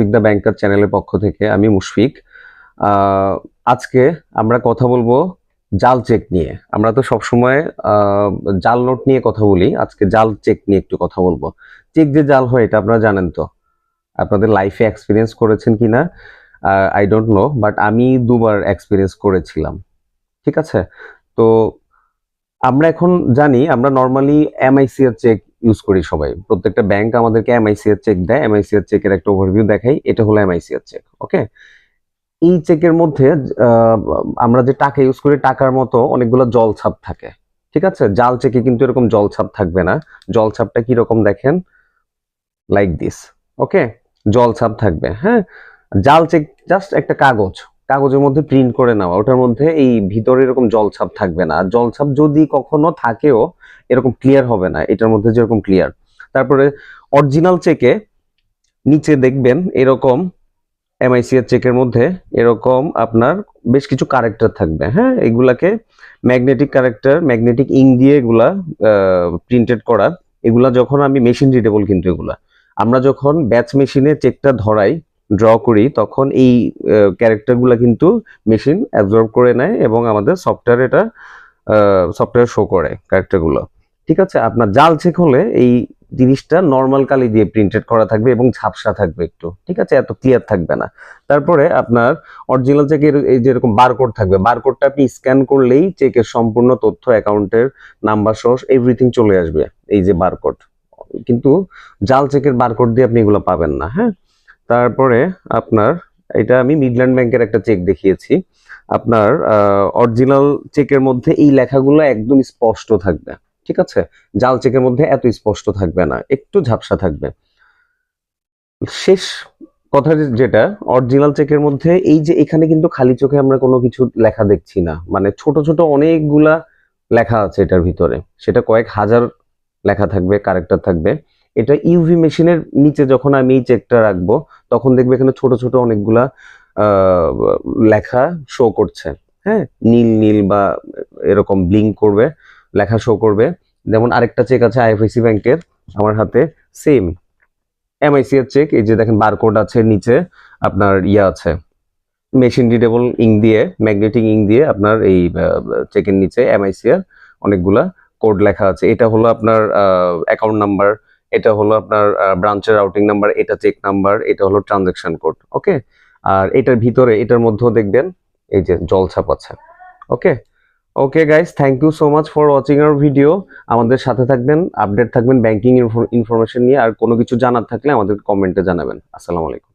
Mushfiq the banker চ্যানেলের পক্ষ থেকে, আমি মুশফিক। আজকে আমরা কথা বলব জাল চেক নিয়ে। আমরা তো সবসময় জাল নোট নিয়ে কথা বলি। আজকে জাল চেক নিয়ে একটু কথা বলব। চেক যে জাল হয়, এটা আপনারা জানেন তো। আপনাদের লাইফে এক্সপিরিয়েন্স করেছেন কিনা আই ডোন্ট নো বাট আমি দুবার এক্সপিরিয়েন্স করেছিলাম। ঠিক আছে? তো আমরা এখন জানি, আমরা নর্মালি এমআইসি এর চেক ইউজ করি সবাই। প্রত্যেকটা ব্যাংক আমাদেরকে এমআইসি এর চেক দেয়। এমআইসি এর চেকের একটা ওভারভিউ দেখাই। এটা হলো এমআইসি এর চেক ওকে এই চেকের মধ্যে আমরা যে টাকা ইউজ করি, টাকার মতো অনেকগুলো জল ছাপ থাকে, ঠিক আছে? জাল চেকে কিন্তু এরকম জল ছাপ থাকবে না। জল ছাপটা কি রকম দেখেন? লাইক দিস ওকে জল ছাপ থাকবে হ্যাঁ? জাল চেক জাস্ট একটা কাগজ। কাগজের মধ্যে প্রিন্ট করে নেওয়া। ওটার মধ্যে এই ভিতরে এরকম জলছাপ থাকবে না। জলছাপ যদি কখনো থাকেও এরকম ক্লিয়ার হবে না, এটার মধ্যে যেরকম ক্লিয়ার তারপরে অরিজিনাল চেকে নিচে দেখবেন এরকম এমআইসি এর চেকের মধ্যে এরকম আপনার বেশ কিছু কারেক্টার থাকবে হ্যাঁ? এগুলাকে ম্যাগনেটিক কারেক্টার ম্যাগনেটিক ইং দিয়ে এগুলা প্রিন্টেড করা, এগুলা যখন আমি মেশিন রিডেবল কিন্তু এগুলা। আমরা যখন ব্যাচ মেশিনে চেকটা ধরাই ড্র করি, তখন এই ক্যারেক্টারগুলো কিন্তু মেশিন অ্যাবজর্ব করে নেয় এবং আমাদের সফটওয়্যার এটা সফটওয়্যার শো করে ক্যারেক্টারগুলো ঠিক আছে? আপনার জাল চেক হলে এই জিনিসটা নর্মাল কালি দিয়ে প্রিন্টেড করা থাকবে এবং ঝাপসা থাকবে একটু, ঠিক আছে? এত ক্লিয়ার থাকবে না। তারপরে আপনার অরিজিনাল চেকের এই যেরকম বারকোড থাকবে বারকোডটা আপনি স্ক্যান করলেই চেকের সম্পূর্ণ তথ্য অ্যাকাউন্টের নাম্বার সহ এভরিথিং চলে আসবে, এই যে বারকোড কিন্তু জাল চেকের বারকোড দিয়ে আপনি এগুলো পাবেন না হ্যাঁ? তারপরে আপনার, এটা আমি মিডল্যান্ড ব্যাংকের একটা চেক দেখিয়েছি। আপনার অরিজিনাল চেকের মধ্যে এই লেখাগুলো একদম স্পষ্ট থাকবে। ঠিক আছে? জাল চেকের মধ্যে এত স্পষ্ট থাকবে না, একটু ঝাপসা থাকবে। শেষ কথা যেটা অরিজিনাল চেকের মধ্যে এই যে এখানে কিন্তু খালি চোখে আমরা কোনো কিছু লেখা দেখছি না। মানে ছোট ছোট অনেকগুলা লেখা আছে এটার ভিতরে। সেটা কয়েক হাজার লেখা থাকবে কারেক্টার থাকবে। এটা ইউভি মেশিনের নিচে যখন আমি এই চেকটা রাখব, তখন দেখবে এখানে ছোট ছোট অনেকগুলা লেখা শো করছে। হ্যাঁ? নীল নীল বা এরকম ব্লিঙ্ক করবে। লেখা শো করবে। যেমন আরেকটা চেক আছে আইএফআইসি ব্যাংকের আমার হাতে সেম এমআইসি এর চেক এই যে দেখেন বারকোড আছে নিচে, আপনার ইয়া আছে। মেশিন রিডেবল ইং দিয়ে ম্যাগনেটিক ইং দিয়ে আপনার এই চেকের নিচে এমআইসি এর অনেকগুলা কোড লেখা আছে। এটা হলো আপনার অ্যাকাউন্ট নাম্বার এটা হলো আপনার ব্রাঞ্চের রাউটিং নাম্বার এটা চেক নাম্বার এটা হলো ট্রানজাকশন কোড ওকে আর এটার ভিতরে, এটার মধ্যেও দেখবেন, এই যে জলছাপ আছে okay okay guys thank you so much for watching our video আমাদের সাথে থাকবেন আপডেট থাকবেন ব্যাংকিং ইনফরমেশন নিয়ে, আর কোনো কিছু জানার থাকলে আমাদের কমেন্টে জানাবেন। আসসালামু আলাইকুম।